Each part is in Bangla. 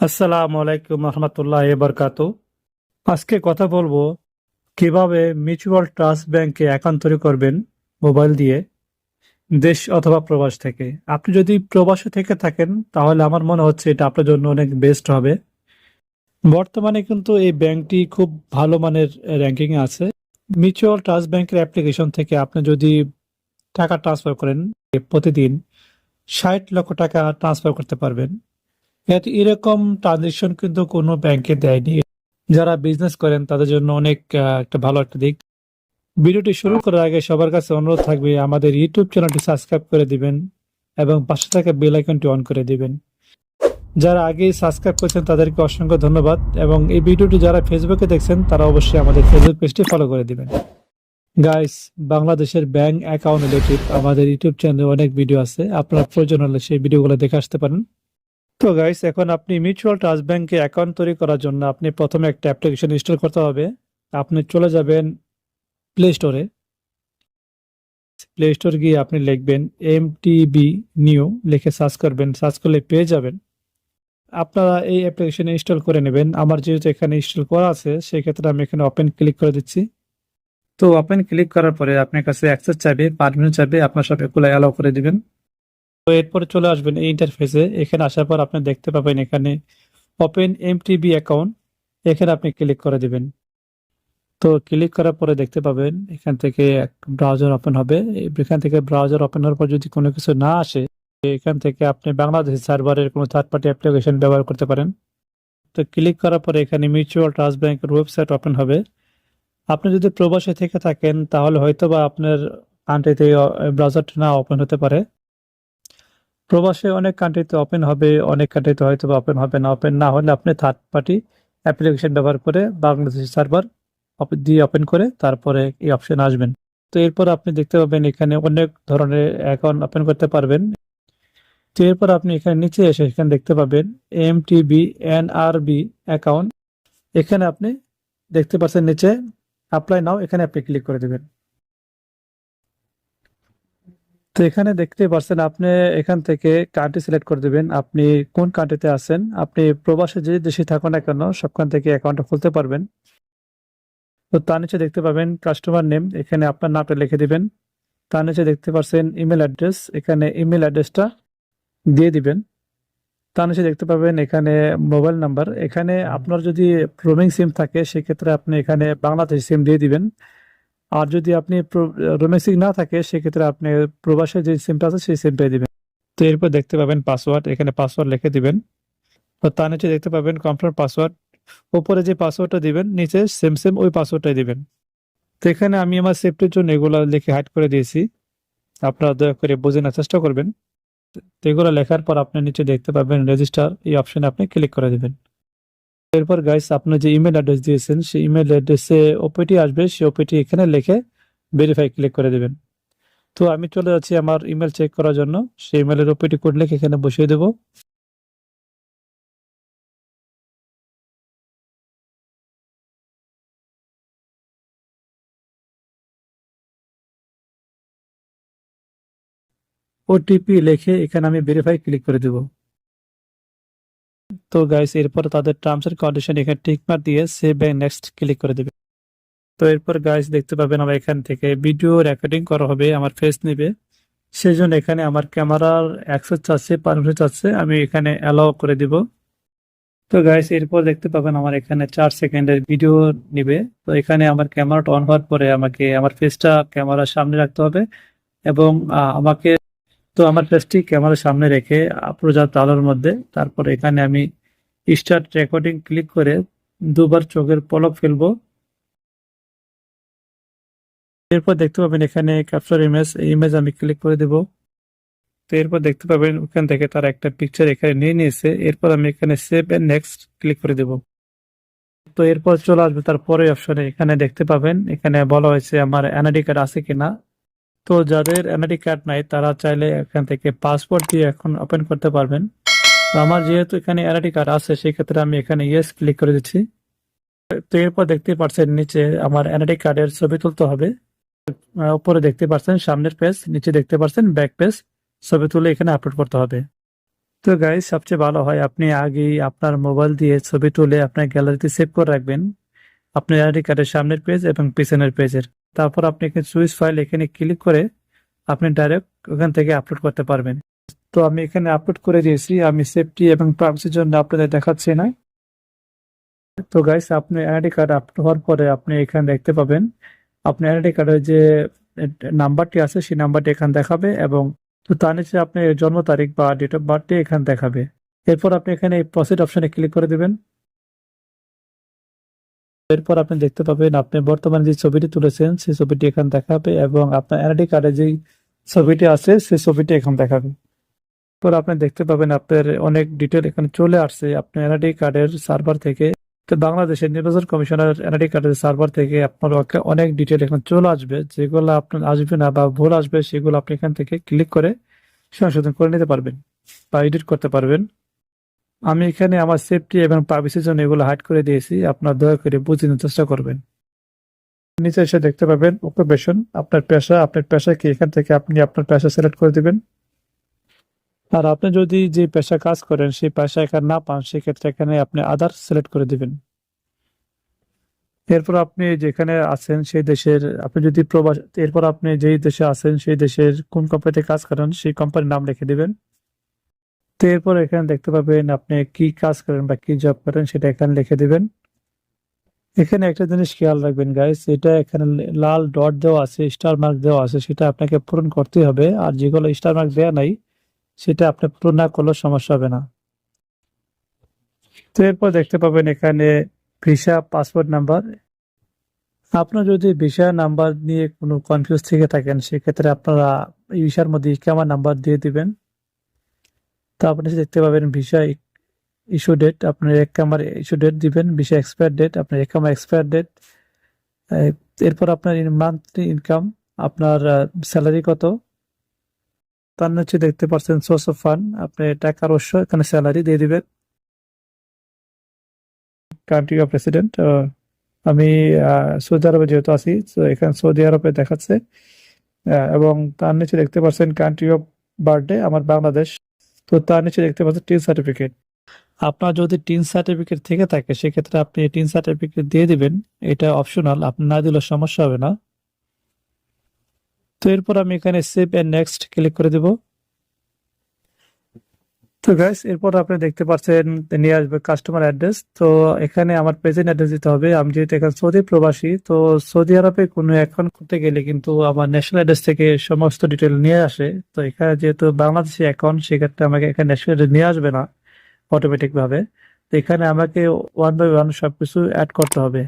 আসসালামু আলাইকুম রহমতুল্লাহ বরকাত। আজকে কথা বলব কীভাবে মিউচুয়াল ট্রাস্ট ব্যাংকে অ্যাকাউন্ট তৈরি করবেন মোবাইল দিয়ে, দেশ অথবা প্রবাস থেকে। আপনি যদি প্রবাসে থেকে থাকেন, তাহলে আমার মনে হচ্ছে এটা আপনার জন্য অনেক বেস্ট হবে। বর্তমানে কিন্তু এই ব্যাংকটি খুব ভালো মানের র্যাঙ্কিংয়ে আছে। মিউচুয়াল ট্রাস্ট ব্যাংকের অ্যাপ্লিকেশন থেকে আপনি যদি টাকা ট্রান্সফার করেন প্রতিদিন ষাট লক্ষ টাকা ট্রান্সফার করতে পারবেন। এরকম ট্রানজেকশন কিন্তু কোনো ব্যাংকে দেয়নি। যারা বিজনেস করেন, তাদের জন্য অনেক একটা ভালো একটা দিক। ভিডিওটি শুরু করার আগে সবার কাছে অনুরোধ থাকবে, আমাদের ইউটিউব চ্যানেলটি সাবস্ক্রাইব করে দিবেন এবং পাশে থাকা বেল আইকনটি অন করে দিবেন। যারা আগেই সাবস্ক্রাইব করেছেন, তাদেরকে অসংখ্য ধন্যবাদ এবং এই ভিডিওটি যারা ফেসবুকে দেখছেন, তারা অবশ্যই আমাদের ফেসবুক পেজটি ফলো করে দিবেন। গাইস বাংলাদেশের ব্যাংক অ্যাকাউন্ট রিলেটেড আমাদের ইউটিউব চ্যানেলে অনেক ভিডিও আছে। আপনার প্রয়োজন হলে সেই ভিডিওগুলো দেখে আসতে পারেন। তো গাইস এখন আপনি মিউচুয়াল ট্রাস্ট ব্যাংকে অ্যাকাউন্ট তৈরি করার জন্য আপনি প্রথমে একটা অ্যাপ্লিকেশন ইনস্টল করতে হবে। আপনি চলে যাবেন প্লে স্টোরে প্লে স্টোর গিয়ে আপনি লিখবেন এম টিবি নিউ লিখে সার্চ করবেন। সার্চ করলে পেয়ে যাবেন। আপনারা এই অ্যাপ্লিকেশন ইনস্টল করে নেবেন। আমার যেহেতু এখানে ইনস্টল করা আছে, সেক্ষেত্রে আমি এখানে ওপেন ক্লিক করে দিচ্ছি। তো ওপেন ক্লিক করার পরে আপনার কাছে অ্যাক্সেস চাইবে পারমিশন চাইবে, আপনার সব এগুলো অ্যালাউ করে দিবেন। তো এরপরে চলে আসবেন এই ইন্টারফেসে এখানে আসার পর আপনি দেখতে পাবেন এখানে ওপেন এমটিবি অ্যাকাউন্ট এখানে আপনি ক্লিক করে দিবেন। তো ক্লিক করার পরে দেখতে পাবেন এখান থেকে ব্রাউজার ওপেন হবে। এখান থেকে ব্রাউজার ওপেন হওয়ার পর যদি কোনো কিছু না আসে, এখান থেকে আপনি বাংলাদেশ সার্ভারের কোনো থার্ড পার্টি অ্যাপ্লিকেশন ব্যবহার করতে পারেন। তো ক্লিক করার পরে এখানে মিউচুয়াল ট্রাস্ট ব্যাংকের ওয়েবসাইট ওপেন হবে। আপনি যদি প্রবাসে থেকে থাকেন, তাহলে হয়তো বা আপনার কান্ট্রিতে ব্রাউজারটা না ওপেন হতে পারে। প্রবাসে অনেক কান্ট্রিতে ওপেন হবে, অনেক কান্ট্রিতে হয়তো ওপেন হবে না ওপেন না হলে আপনি থার্ড পার্টি অ্যাপ্লিকেশন ব্যবহার করে বাংলাদেশ সার্ভার দিয়ে ওপেন করে তারপরে এই অপশন আসবেন। তো এরপর আপনি দেখতে পাবেন এখানে অনেক ধরনের অ্যাকাউন্ট ওপেন করতে পারবেন। তো এরপর আপনি এখানে নিচে এসে এখানে দেখতে পাবেন M TB N R B account এখানে আপনি দেখতে পাচ্ছেন নিচে অ্যাপ্লাই নাও এখানে আপনি ক্লিক করে দেবেন। তো এখানে দেখতে পারছেন আপনি এখান থেকে কান্ট্রি সিলেক্ট করে দিবেন। আপনি কোন কান্ট্রিতে আছেন, আপনি প্রবাসে যে দেশে থাকুন না কেন, সবখান থেকে অ্যাকাউন্টটা খুলতে পারবেন। তো তার নিচে দেখতে পাবেন কাস্টমার নেম এখানে আপনার নামটা লিখে দিবেন। তার নিচে দেখতে পাচ্ছেন ইমেল অ্যাড্রেস এখানে ইমেল অ্যাড্রেসটা দিয়ে দিবেন। তার নিচে দেখতে পাবেন এখানে মোবাইল নাম্বার এখানে আপনার যদি রোমিং সিম থাকে, সেক্ষেত্রে আপনি এখানে বাংলাদেশ সিম দিয়ে দিবেন। আর যদি আপনি সিম না থাকে, সেক্ষেত্রে আপনি প্রবাসের যে সিমটা আছে, সেই সিমটাই দিবেন। তো এরপর দেখতে পাবেন পাসওয়ার্ড এখানে পাসওয়ার্ড লিখে দিবেন। তো তার নিচে দেখতে পাবেন কনফার্ম পাসওয়ার্ড উপরে যে পাসওয়ার্ডটা দিবেন, নিচে সেম সেম ওই পাসওয়ার্ডটাই দিবেন। তো এখানে আমি আমার সেফটির জন্য এগুলো লিখে হাইড করে দিয়েছি। আপনারা দয়া করে বুঝে নেওয়ার চেষ্টা করবেন। তো এগুলো লেখার পর আপনি নিচে দেখতে পাবেন রেজিস্টার এই অপশানে আপনি ক্লিক করে দেবেন। এরপর গাইস আপনি যে ইমেল অ্যাড্রেস দিয়েছেন, সেই ইমেল অ্যাড্রেসে ওপিটি আসবে, সেই ওপিটি এখানে লিখে ভেরিফাই ক্লিক করে দেবেন। তো আমি চলে যাচ্ছি আমার ইমেল চেক করার জন্য। সেই ইমেলের ওপিটি কোড লিখে এখানে বসিয়ে দেবো। ওটিপি লিখে এখানে আমি ভেরিফাই ক্লিক করে দেব। তো গাইস এরপর তাদের টার্মস এন্ড কন্ডিশন এখানে টিক মার দিয়ে সেভ এন্ড নেক্সট ক্লিক করে দেবে। তো এরপর গাইস দেখতে পাবেন আমার এখান থেকে ভিডিও রেকর্ডিং করা হবে, আমার ফেস নেবে। সেই জন্য এখানে আমার ক্যামেরার অ্যাক্সেস চাচ্ছে পারমিশন চাচ্ছে, আমি এখানে অ্যালাউ করে দিব। তো গাইস এরপর দেখতে পাবেন আমার এখানে চার সেকেন্ডের ভিডিও নিবে। তো এখানে আমার ক্যামেরাটা অন হওয়ার পরে আমাকে, আমার ফেসটা ক্যামেরার সামনে রাখতে হবে এবং আমাকে, তো আমার ফেসটি ক্যামেরার সামনে রেখে প্রজাত আলোর মধ্যে, তারপর এখানে আমি স্টার্ট রেকর্ডিং ক্লিক করে দুবার চোখের পলক ফেলব। এরপর দেখতে পাবেন এখানে ক্যাপচার ইমেজ এই ইমেজ আমি ক্লিক করে দেব। তো এরপর দেখতে পাবেন ওখান থেকে তার একটা পিকচার এখানে নিয়ে নিয়েছে। এরপর আমি এখানে সেভ এন্ড নেক্সট ক্লিক করে দেব। তো এরপর চলে আসবে তার পরে অপশনে এখানে দেখতে পাবেন, এখানে বলা হয়েছে আমার এনআইডি কার্ড আছে কিনা। তো যাদের এনআইডি কার্ড নাই, তারা চাইলে এখান থেকে পাসপোর্ট দিয়ে এখন ওপেন করতে পারবেন। তো আমার যেহেতু এখানে এনআইডি কার্ড আছে সেই ক্ষেত্রে আমি এখানে ইয়েস ক্লিক করে দিচ্ছি। তো এরপর দেখতে পাচ্ছেন নিচে আমার এনআইডি কার্ডের ছবি তুলতে হবে। উপরে দেখতে পাচ্ছেন সামনের পেজ নিচে দেখতে পাচ্ছেন ব্যাক পেজ ছবি তুলে এখানে আপলোড করতে হবে। তো গাইস সবচেয়ে ভালো হয় আপনি আগেই আপনার মোবাইল দিয়ে ছবি তুলে আপনার গ্যালারিতে সেভ করে রাখবেন। আপনার আইডি কার্ডের সামনের পেজ এবং পিছনের পেজের তারপর আপনি এখানে চুইস ফাইল এখানে ক্লিক করে আপনি ডাইরেক্ট ওখান থেকে আপলোড করতে পারবেন। তো আমি এখানে আপলোড করে দিয়েছি। আমি সেফটি এবং প্রাইভেসির জন্য আপনাদের দেখাচ্ছি না। তো গাইস আপনি আইডি কার্ড আপলোড হওয়ার পরে আপনি এখানে দেখতে পাবেন। আপনার আইডি কার্ডের যে নাম্বারটি আছে, সেই নাম্বারটি এখানে দেখাবে এবং তো তার নিচে আপনার জন্ম তারিখ বা ডেট অফ বার্থটি এখানে দেখাবে। এরপর আপনি এখানে প্রসিড অপশনে ক্লিক করে দেবেন। এরপর আপনি দেখতে পাবেন, আপনি বর্তমানে যে ছবিটি তুলেছেন, সেই ছবিটি এখানে দেখাবে এবং আপনার এনআইডি কার্ডে যেই ছবিটি আছে, সেই ছবিটি এখানে দেখাবে। এরপর আপনি দেখতে পাবেন আপনার অনেক ডিটেল এখানে চলে আসছে। আপনার এনআইডি কার্ডের সার্ভার থেকে, তো বাংলাদেশের নির্বাচন কমিশনের এনআইডি কার্ডের সার্ভার থেকে আপনার অনেক ডিটেল এখানে চলে আসবে। যেগুলো আপনার আসবে না বা ভুল আসবে, সেগুলো আপনি এখান থেকে ক্লিক করে সংশোধন করে নিতে পারবেন বা এডিট করতে পারবেন। আমি এখানে আমার সেফটি এবং প্রাইভেসির জন্য এগুলো হাইড করে দিয়েছি। আপনার দয়া করে বুঝে নিতে চেষ্টা করবেন। নিচে এসে দেখতে পাবেন অকুপেশন আপনার পেশা আপনার পেশা কি এখান থেকে আপনি আপনার পেশা সিলেক্ট করে দিবেন। আর আপনি যদি যে পেশা কাজ করেন, সেই পেশা এখানে না পান, সেক্ষেত্রে এখানে আপনি আদার সিলেক্ট করে দিবেন। এরপর আপনি যেখানে আছেন, সেই দেশের, আপনি যদি প্রবাস, এরপর আপনি যেই দেশে আছেন, সেই দেশের কোন কোম্পানিতে কাজ করেন, সেই কোম্পানির নাম লিখে দিবেন। তো এরপর এখানে দেখতে পাবেন আপনি কি কাজ করেন বা কি জব করেন, সেটা এখানে লিখে দিবেন। এখানে একটা জিনিস খেয়াল রাখবেন গাইস এটা এখানে লাল ডট দেওয়া আছে স্টার মার্ক দেওয়া আছে, সেটা আপনাকে পূরণ করতে হবে। আর যেগুলো স্টার মার্ক দেওয়া নাই সেটা আপনি পূরণ না করলেও সমস্যা হবে না। তো এরপর দেখতে পাবেন এখানে ভিসা পাসপোর্ট নাম্বার। আপনার যদি ভিসা নাম্বার নিয়ে কোনো কনফিউজ থেকে থাকেন, সেক্ষেত্রে আপনারা ভিসার মধ্যে ইকামা নাম্বার দিয়ে দিবেন। তো আপনি দেখতে পাবেন ভিসা ইস্যু ডেট আপনার এক কামার ইস্যু ডেট দিবেন, ভিসা এক্সপায়ার ডেট আপনার এক কামার এক্সপায়ার ডেট এরপর আপনার মান্থলি ইনকাম আপনার স্যালারি কত? তার নিচে দেখতে পাচ্ছেন সোর্স অফ ফান্ড আপনি টাকার উৎস এখানে স্যালারি দিয়ে দিবেন। কান্ট্রি অফ প্রেসিডেন্ট আমি সৌদি আরবে যেহেতু আছি, তো এখানে সৌদি আরবে দেখাচ্ছে। এবং তার নিচে দেখতে পাচ্ছেন কান্ট্রি অফ বার্থডে আমার বাংলাদেশ। তো তার নিচে দেখতে পাচ্ছেন টিন সার্টিফিকেট আপনার যদি টিন সার্টিফিকেট থেকে থাকে, সেক্ষেত্রে আপনি টিন সার্টিফিকেট দিয়ে দিবেন। এটা অপশনাল আপনি না দিলে সমস্যা হবে না। তো এরপর আমি এখানে সেভ এন্ড নেক্সট ক্লিক করে দেব। তো গাইস এরপর আপনি দেখতে পাচ্ছেন নিয়ে আসবে কাস্টমার অ্যাড্রেস তো এখানে আমার প্রেজেন্ট অ্যাড্রেস দিতে হবে। আমি যেহেতু এখানে সৌদি প্রবাসী, তো সৌদি আরবে কোনো অ্যাকাউন্ট করতে গেলে কিন্তু আমার ন্যাশনাল অ্যাড্রেস থেকে সমস্ত ডিটেল নিয়ে আসে। তো এখানে যেহেতু বাংলাদেশি অ্যাকাউন্ট সেক্ষেত্রে আমাকে এখানে ন্যাশনাল অ্যাড্রেস নিয়ে আসবে না অটোমেটিক ভাবে। তো এখানে আমাকে ওয়ান বাই ওয়ান সবকিছু অ্যাড করতে হবে।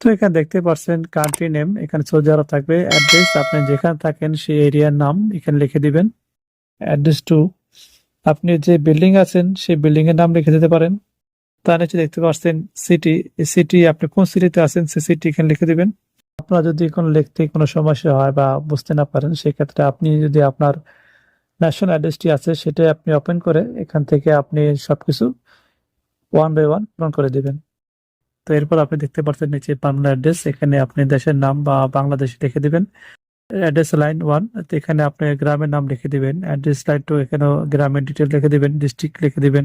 তো এখানে দেখতে পাচ্ছেন কান্ট্রি নেম এখানে সৌদি আরব থাকবে অ্যাড্রেস আপনি যেখানে থাকেন সেই এরিয়ার নাম এখানে লিখে দিবেন অ্যাড্রেস টু আপনি যে বিল্ডিং আছেন সেই বিল্ডিং এর নাম লিখে দিতে পারেন। তার নিচে দেখতে পাচ্ছেন সিটি সিটি আপনি কোন সিটিতে আছেন সেই সিটি এখানে লিখে দিবেন। আপনার যদি কোনো লিখতে কোনো সমস্যা হয় বা বুঝতে না পারেন, সেক্ষেত্রে আপনি যদি আপনার ন্যাশনাল অ্যাড্রেসটি আছে সেটা আপনি ওপেন করে এখান থেকে আপনি সবকিছু ওয়ান বাই ওয়ান পূরণ করে দিবেন। তো এরপর আপনি দেখতে পাচ্ছেন নিচে পার্মানেন্ট অ্যাড্রেস এখানে আপনি দেশের নাম বা বাংলাদেশ লিখে দিবেন। অ্যাড্রেস লাইন ওয়ান এখানে আপনি গ্রামের নাম লিখে দিবেন। অ্যাড্রেস লাইন টু এখানেও গ্রামের ডিটেল লিখে দিবেন ডিস্ট্রিক্ট লিখে দিবেন,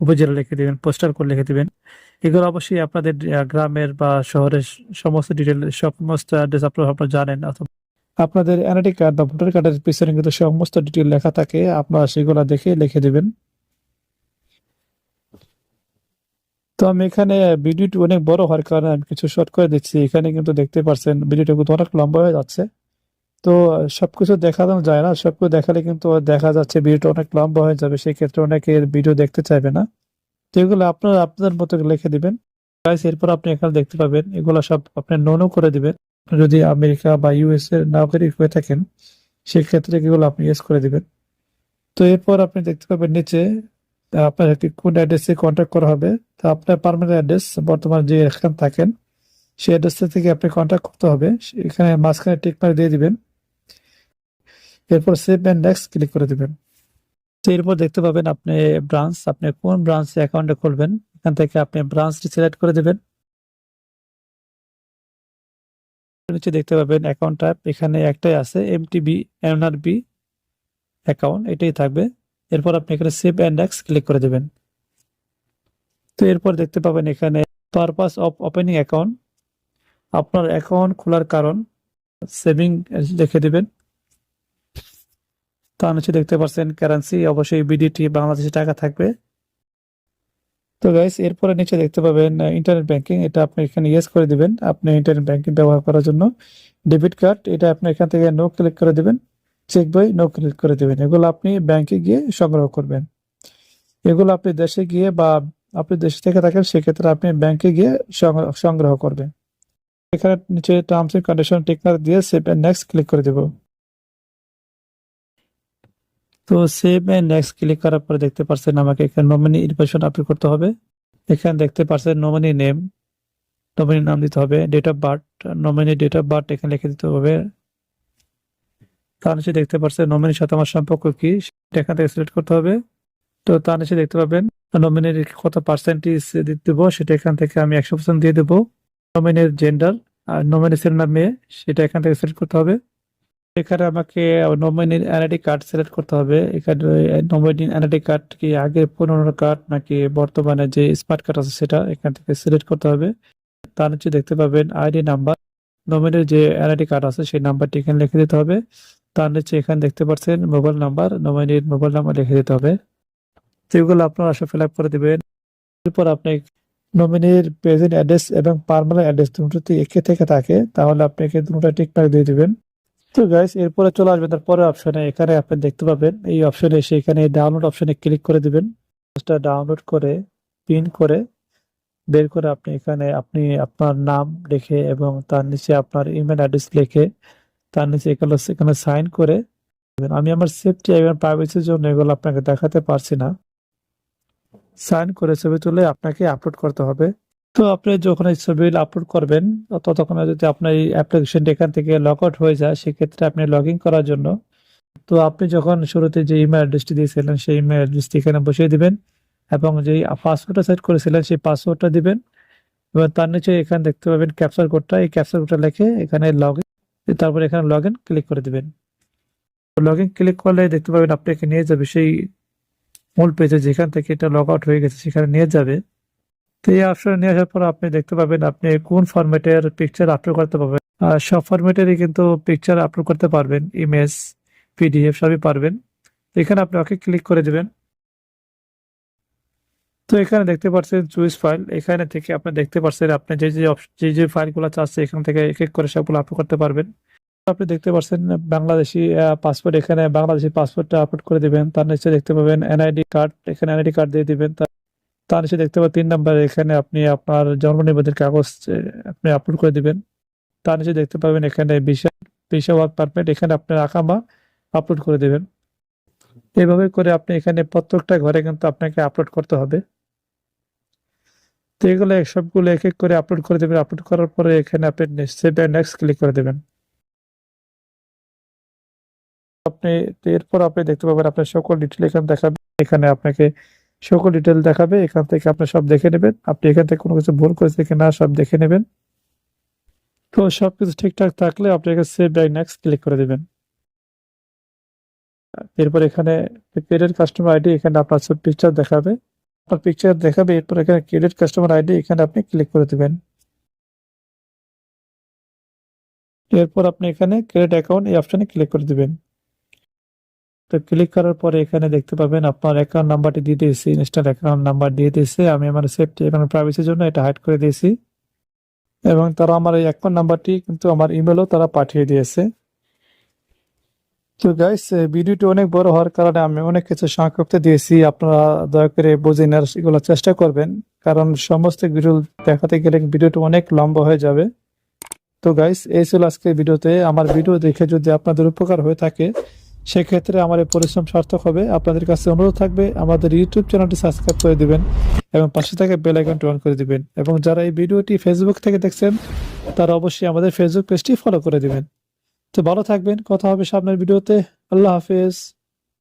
উপজেলা লিখে দিবেন পোস্টাল কোড লিখে দিবেন। এগুলো অবশ্যই আপনাদের গ্রামের বা শহরের সমস্ত ডিটেল সমস্ত অ্যাড্রেস আপনারা আপনারা জানেন। অথবা আপনাদের এনআইডি কার্ড বা ভোটার কার্ডের পিছনে কিন্তু সমস্ত ডিটেল লেখা থাকে। আপনারা সেগুলো দেখে লিখে দিবেন। তো আমি এখানে ভিডিওটি অনেক বড় হওয়ার কারণে আমি কিছু শর্ট করে দিচ্ছি। এখানে কিন্তু দেখতে পাচ্ছেন ভিডিওটা কিন্তু অনেক লম্বা হয়ে যাচ্ছে। তো সবকিছু দেখানো যায় না সবকিছু দেখালে কিন্তু দেখা যাচ্ছে ভিডিওটা অনেক লম্বা হয়ে যাবে সেই ক্ষেত্রে অনেকে ভিডিও দেখতে চাইবে না। তো এগুলো আপনারা আপনাদের মতো লিখে দিবেন। Guys, এরপর আপনি এখানে দেখতে পাবেন এগুলো সব আপনি নোনও করে দিবেন। যদি আমেরিকা বা ইউএস এর নাগরিক হয়ে থাকেন সেক্ষেত্রে এগুলো আপনি ইউজ করে দিবেন। তো এরপর আপনি দেখতে পাবেন নিচে আপনার একটি কোন অ্যাড্রেসে কন্ট্যাক্ট করা হবে। তা আপনার পার্মানেন্ট অ্যাড্রেস বর্তমানে যে এখানে থাকেন, সেই অ্যাড্রেস থেকে আপনি কন্ট্যাক্ট করতে হবে। এখানে মাঝখানে মার্ক দিয়ে দিবেন। এরপর সেভ এন্ড নেক্সট ক্লিক করে দিবেন। তো এরপর দেখতে পাবেন আপনি ব্রাঞ্চ আপনি কোন ব্রাঞ্চে অ্যাকাউন্টে খুলবেন। এখান থেকে আপনি ব্রাঞ্চটি সিলেক্ট করে দিবেন। নিচে দেখতে পাবেন অ্যাকাউন্ট টাইপ এখানে একটাই আছে এমটিবি এনআরবি অ্যাকাউন্ট এটাই থাকবে। এরপর আপনি এখানে সেভ অ্যান্ড নেক্সট ক্লিক করে দেবেন। তো এরপর দেখতে পাবেন এখানে পারপাস অফ ওপেনিং অ্যাকাউন্ট আপনার অ্যাকাউন্ট খোলার কারণ সেভিং লিখে দিবেন। তার নিচে দেখতে পাচ্ছেন কারেন্সি অবশ্যই বিডিটি বাংলাদেশে টাকা থাকবে। তো গাইস এরপরে নিচে দেখতে পাবেন ইন্টারনেট ব্যাংকিং এটা আপনি এখানে ইয়েস করে দিবেন। আপনি ইন্টারনেট ব্যাংকিং ব্যবহার করার জন্য ডেবিট কার্ড এটা আপনি এখান থেকে নো ক্লিক করে দিবেন। চেক বই নো ক্লিক করে দেবেন। এগুলো আপনি ব্যাংকে গিয়ে সংগ্রহ করবেন। এগুলো আপনি দেশে গিয়ে বা আপনি দেশে থেকে থাকেন, সেক্ষেত্রে আপনি ব্যাংকে গিয়ে সংগ্রহ- করবেন। এখানে নিচে terms and condition tick mark দিয়ে সেভ এন্ড নেক্সট ক্লিক করে দেব। তো সেভ এন্ড নেক্সট ক্লিক করার পরে দেখতে পাচ্ছেন আমাকে এখানে নমিনি ইনফরমেশন আপলোড করতে হবে। এখানে দেখতে পাচ্ছেন নমিনি নেম নমিনি নাম দিতে হবে date of birth nominee date of birth এখানে লিখে দিতে হবে। তার নিচে দেখতে পাচ্ছেন নমিনির সাথে আমার সম্পর্ক কি? এখান থেকে সিলেক্ট করতে হবে। তো তার নিচে দেখতে পাবেন, নমিনির কত পার্সেন্টেজ দিতে দেবো, সেটা এখান থেকে আমি একশো পার্সেন্ট দিয়ে দেবো। নমিনির জেন্ডার আর নমিনি ছেলে মেয়ে সেটা এখান থেকে সিলেক্ট করতে হবে। এখানে আমাকে নমিনির এনআইডি কার্ড সিলেক্ট করতে হবে। এখানে নমিনির এনআইডি কার্ড কি আগে পুরনো কার্ড নাকি বর্তমানে যে স্মার্ট কার্ড আছে সেটা এখান থেকে সিলেক্ট করতে হবে। তার নিচে দেখতে পাবেন আইডি নাম্বার নমিনির যে এনআইডি কার্ড আছে সেই নাম্বারটি এখানে লিখে দিতে হবে। তার নিচে এখানে দেখতে পাচ্ছেন মোবাইল নাম্বার নমিনির মোবাইল নাম্বার লিখে দিতে হবে। তো এগুলো আপনারা আসলে ফিল আপ করে দিবেন। এরপর আপনি নমিনির প্রেজেন্ট অ্যাড্রেস এবং পার্মানেন্ট অ্যাড্রেস দুটোতে একে থেকে থাকে, তাহলে আপনি একে দুটো টিকমার্ক দিয়ে দিবেন। তো গাইস এরপরে চলে আসবেন তার পরের অপশনে এখানে আপনি দেখতে পাবেন, এই অপশনে এসে এখানে ডাউনলোড অপশনে ক্লিক করে দিবেন। এটা ডাউনলোড করে পিন করে, বের করে আপনি এখানে আপনি আপনার নাম লিখে এবং তার নিচে আপনার ইমেল অ্যাড্রেস লিখে তার নিচে এগুলো সেখানে সাইন করে। আমি আমার সেফটি এবং প্রাইভেসির জন্য এগুলো আপনাকে দেখাতে পারছি না। সাইন করে ছবি তুলে আপনাকে আপলোড করতে হবে। তো আপনি যখন এই ছবি আপলোড করবেন, ততক্ষণে যদি আপনার এই অ্যাপ্লিকেশনটা এখান থেকে লগ আউট হয়ে যায়, সেক্ষেত্রে আপনি লগ ইন করার জন্য তো আপনি যখন শুরুতে যে ইমেল অ্যাড্রেসটি দিয়েছিলেন, সেই ইমেল অ্যাড্রেসটি এখানে বসিয়ে দিবেন এবং যেই পাসওয়ার্ডটা সেট করেছিলেন, সেই পাসওয়ার্ডটা দিবেন। এবং তার নিচে এখানে দেখতে পাবেন ক্যাপচার কোডটা এই ক্যাপচার কোডটা লিখে এখানে লগ তারপরে এখানে লগ ইন ক্লিক করে দিবেন। লগ ইন ক্লিক করলে দেখতে পাবেন আপনাকে নিয়ে যাবে সেই মূল পেজে যেখান থেকে এটা লগ আউট হয়ে গেছে সেখানে নিয়ে যাবে। তো এই অপশনে নিয়ে আসার পর আপনি দেখতে পাবেন আপনি কোন ফরম্যাটের পিকচার আপলোড করতে পারবেন। আর সব ফরম্যাটেরই কিন্তু পিকচার আপলোড করতে পারবেন ইমেজ পিডিএফ সবই পারবেন। এখানে আপনি ওকে ক্লিক করে দেবেন। তো এখানে দেখতে পাচ্ছেন চুইস ফাইল এখানে থেকে আপনি দেখতে পাচ্ছেন আপনি যে যে যে যে ফাইলগুলো চাচ্ছে, এখান থেকে এক এক করে সবগুলো আপলোড করতে পারবেন। আপনি দেখতে পাচ্ছেন বাংলাদেশি পাসপোর্ট এখানে বাংলাদেশি পাসপোর্টটা আপলোড করে দিবেন। তার নিচে দেখতে পাবেন এনআইডি কার্ড এখানে এনআইডি কার্ড দিয়ে দিবেন। তার নিচে দেখতে পাবেন তিন নম্বরে এখানে আপনি আপনার জন্ম নিবন্ধনের কাগজ আপনি আপলোড করে দিবেন। তার নিচে দেখতে পাবেন এখানে ভিসা ভিসা ওয়ার্ক পারমিট এখানে আপনার আকামা আপলোড করে দিবেন। এইভাবে করে আপনি এখানে প্রত্যেকটা ঘরে কিন্তু আপনাকে আপলোড করতে হবে। তো এগুলো সবগুলো এক এক করে আপলোড করে দেবেন। আপলোড করার পরে এখানে আপনি সেভ নেক্সট ক্লিক করে দেবেন। আপনি এরপর আপনি দেখতে পাবেন আপনার সকল ডিটেল এখানে দেখাবে। এখানে আপনাকে সকল ডিটেল দেখাবে। এখান থেকে আপনি সব দেখে নেবেন। আপনি এখান থেকে কোনো কিছু ভুল করেছে কিনা সব দেখে নেবেন। তো সবকিছু ঠিকঠাক থাকলে আপনি এখানে সেভ বাই নেক্সট ক্লিক করে দেবেন। এরপর এখানে ক্রেডিট কাস্টমার আইডি এখানে আপনার সব পিকচার দেখাবে। আপনার পিকচার দেখাবে, এরপর এখানে ক্রেডিট কাস্টমার আইডি এখানে আপনি ক্লিক করে দেবেন। এরপর আপনি এখানে ক্রেডিট অ্যাকাউন্ট এই অপশনে ক্লিক করে দিবেন। তো ক্লিক করার পরে এখানে দেখতে পাবেন আপনার অ্যাকাউন্ট নাম্বারটি দিয়ে দিয়েছি ইনস্টাল অ্যাকাউন্ট নাম্বার দিয়ে দিয়েছে। আমি আমার সেফটি এবং প্রাইভেসির জন্য এটা হাইড করে দিয়েছি। এবং তারা আমার এই অ্যাকাউন্ট নাম্বারটি কিন্তু আমার ইমেলও তারা পাঠিয়ে দিয়েছে। তো গাইস ভিডিওটি অনেক বড় হওয়ার কারণে আমি অনেক কিছু সংক্ষিপ্ত দিয়েছি। আপনারা দয়া করে বুঝে নেওয়ার এগুলো চেষ্টা করবেন। কারণ সমস্ত ভিডিও দেখাতে গেলে ভিডিওটি অনেক লম্বা হয়ে যাবে। তো গাইস এই ছিল আজকে ভিডিওতে। আমার ভিডিও দেখে যদি আপনাদের উপকার হয়ে থাকে, সেক্ষেত্রে আমার এই পরিশ্রম সার্থক হবে। আপনাদের কাছে অনুরোধ থাকবে, আমাদের ইউটিউব চ্যানেলটি সাবস্ক্রাইব করে দিবেন এবং পাশে থেকে বেল আইকনটি অন করে দিবেন। এবং যারা এই ভিডিওটি ফেসবুক থেকে দেখছেন, তারা অবশ্যই আমাদের ফেসবুক পেজটি ফলো করে দিবেন। তো ভালো থাকবেন কথা হবে সামনের ভিডিওতে। আল্লাহ হাফেজ।